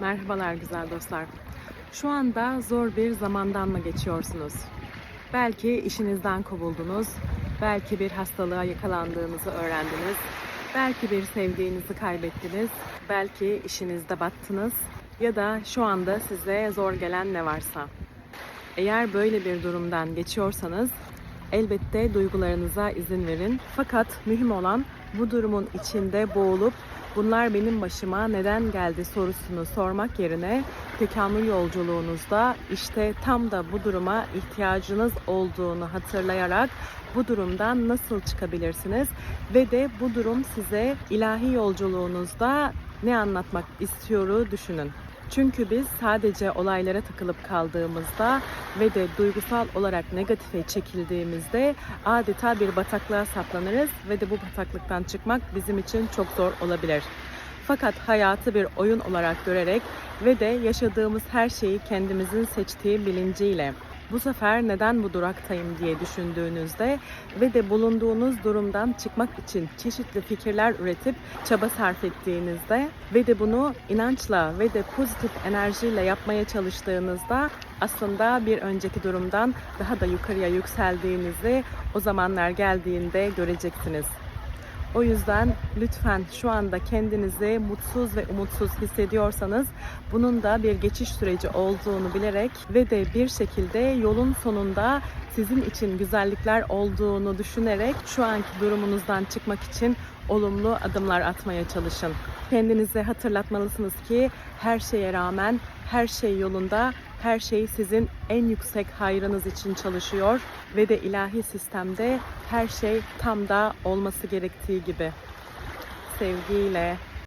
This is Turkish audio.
Merhabalar güzel dostlar. Şu anda zor bir zamandan mı geçiyorsunuz? Belki işinizden kovuldunuz, belki bir hastalığa yakalandığınızı öğrendiniz, belki bir sevdiğinizi kaybettiniz, belki işinizde battınız ya da şu anda size zor gelen ne varsa. Eğer böyle bir durumdan geçiyorsanız elbette duygularınıza izin verin. Fakat mühim olan bu durumun içinde boğulup bunlar benim başıma neden geldi sorusunu sormak yerine tekamül yolculuğunuzda işte tam da bu duruma ihtiyacınız olduğunu hatırlayarak bu durumdan nasıl çıkabilirsiniz ve de bu durum size ilahi yolculuğunuzda ne anlatmak istiyoru düşünün. Çünkü biz sadece olaylara takılıp kaldığımızda ve de duygusal olarak negatife çekildiğimizde adeta bir bataklığa saplanırız ve de bu bataklıktan çıkmak bizim için çok zor olabilir. Fakat hayatı bir oyun olarak görerek ve de yaşadığımız her şeyi kendimizin seçtiği bilinciyle bu sefer neden bu duraktayım diye düşündüğünüzde ve de bulunduğunuz durumdan çıkmak için çeşitli fikirler üretip çaba sarf ettiğinizde ve de bunu inançla ve de pozitif enerjiyle yapmaya çalıştığınızda aslında bir önceki durumdan daha da yukarıya yükseldiğinizi o zamanlar geldiğinde göreceksiniz. O yüzden lütfen şu anda kendinizi mutsuz ve umutsuz hissediyorsanız bunun da bir geçiş süreci olduğunu bilerek ve de bir şekilde yolun sonunda sizin için güzellikler olduğunu düşünerek şu anki durumunuzdan çıkmak için olumlu adımlar atmaya çalışın. Kendinize hatırlatmalısınız ki her şeye rağmen her şey yolunda, her şey sizin en yüksek hayrınız için çalışıyor ve de ilahi sistemde her şey tam da olması gerektiği gibi. Sevgiyle